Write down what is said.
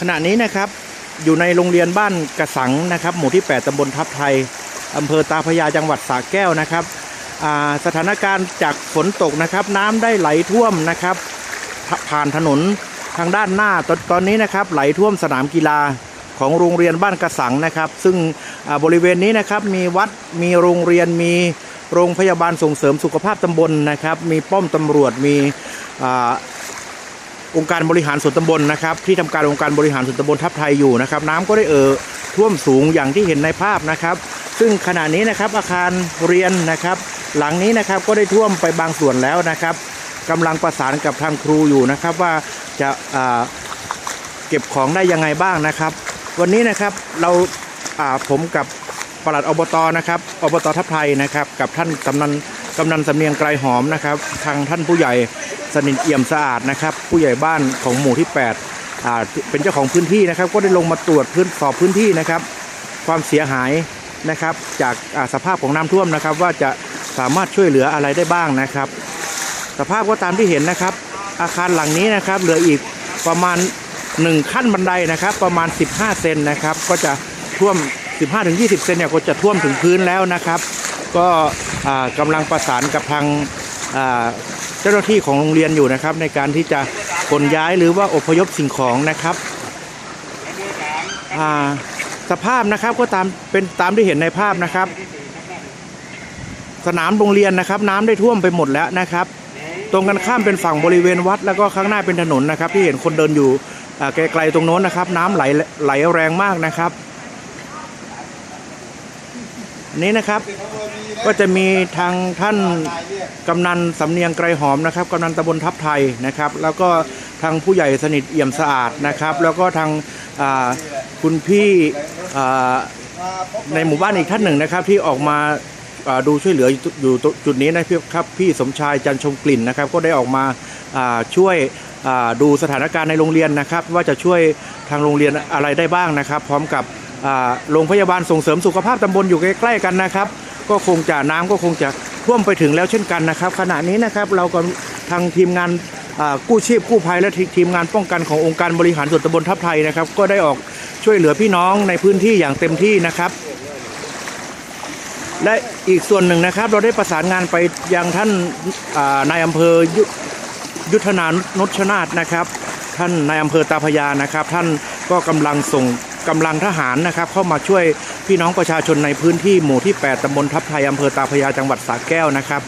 ขณะนี้นะครับอยู่ในโรงเรียนบ้านกระสังนะครับ หมู่ที่ 8ตำบลทับไทยอำเภอตาพยาจังหวัดสระแก้วนะครับสถานการณ์จากฝนตกนะครับ น้ำได้ไหลท่วมนะครับ ผ่านถนนทางด้านหน้าตอนตอนนี้นะครับ ไหลท่วมสนามกีฬาของโรงเรียนบ้านกระสังนะครับ ซึ่งบริเวณนี้นะครับมีวัดมีโรงเรียนมีโรงพยาบาลส่งเสริมสุขภาพตำบลนะครับ มีป้อมตำรวจมี องค์การบริหารส่วนตำบลนะครับ ที่ทำการองค์การบริหารส่วนตำบลทับไทยอยู่นะครับ น้ำก็ได้เอ่อท่วมสูงอย่างที่เห็นในภาพนะครับ ซึ่งขณะนี้นะครับอาคารเรียนนะครับ หลังนี้นะครับก็ได้ท่วมไปบางส่วนแล้วนะครับกำลังประสานกับทางครูอยู่นะครับว่าจะอ่าเก็บของได้ยังไงบ้างนะครับ วันนี้นะครับเราอ่าผมกับปลัดอบตนะครับอบตทับไทยนะครับ กับท่านกำนันกำนันสำเนียงไกรหอมนะครับ ทางท่านผู้ใหญ่ สนิทเอี่ยมสะอาดนะครับ ผู้ใหญ่บ้านของหมู่ที่8อ่าเป็นเจ้าของพื้นที่นะครับ ก็ได้ลงมาตรวจพื้นสอบพื้นที่นะครับ ความเสียหายนะครับ จากอ่าสภาพของน้ำท่วมนะครับ ว่าจะสามารถช่วยเหลืออะไรได้บ้างนะครับ สภาพก็ตามที่เห็นนะครับ อาคารหลังนี้นะครับ เหลืออีกประมาณ 1 ขั้นบันไดนะครับ ประมาณ 15 เซนนะครับ ก็จะท่วม 15-20 เซนเนี่ยก็จะท่วมถึงพื้นแล้วนะครับ ก็อ่ากำลังประสานกับทางอ่า จ้าหน้าที่ของโรงเรียนอยู่นะครับ ในการที่จะขนย้ายหรือว่าอพยพสิ่งของนะครับสภาพนะครับก็ตามเป็นตามที่เห็นในภาพนะครับ สนามโรงเรียนนะครับ น้ำได้ท่วมไปหมดแล้วนะครับ ตรงกันข้ามเป็นฝั่งบริเวณวัด แล้วก็ข้างหน้าเป็นถนนนะครับ ที่เห็นคนเดินอยู่ไกลๆตรงโน้นนะครับ น้ำไหลไหลแรงมากนะครับ นี้นะครับ ก็จะมีทางท่านกำนันสำเนียงไกรหอมนะครับกำนันตำบลทับไทยนะครับ แล้วก็ทางผู้ใหญ่สนิทเอี่ยมสะอาดนะครับ แล้วก็ทางคุณพี่ในหมู่บ้านอีกท่านหนึ่งนะครับ ที่ออกมาดูช่วยเหลืออยู่จุดนี้นะครับพี่สมชายจันชมกลิ่นนะครับ ก็ได้ออกมาช่วยดูสถานการณ์ในโรงเรียนนะครับ ว่าจะช่วยทางโรงเรียนอะไรได้บ้างนะครับ พร้อมกับ โรงพยาบาลส่งเสริมสุขภาพตำบลอยู่ใกล้ๆกันนะครับ ก็คงจะน้ำก็คงจะท่วมไปถึงแล้วเช่นกันนะครับ ขณะนี้นะครับเราก็ทางทีมงานกู้ชีพกู้ภัยและทีมงานป้องกันขององค์การบริหารส่วนตำบลทับไทยนะครับ ก็ได้ออกช่วยเหลือพี่น้องในพื้นที่อย่างเต็มที่นะครับ และอีกส่วนหนึ่งนะครับ เราได้ประสานงานไปยังท่านานายอำเภอยุยุทธนานุชนาธนะครับ ท่านนายอำเภอตาพยานะครับ ท่านก็กำลังส่ง กำลังทหารนะครับ เข้ามาช่วยพี่น้องประชาชนในพื้นที่หมู่ที่ 8ตำบลทับไทยอำเภอตาพยาจังหวัดสระแก้วนะครับ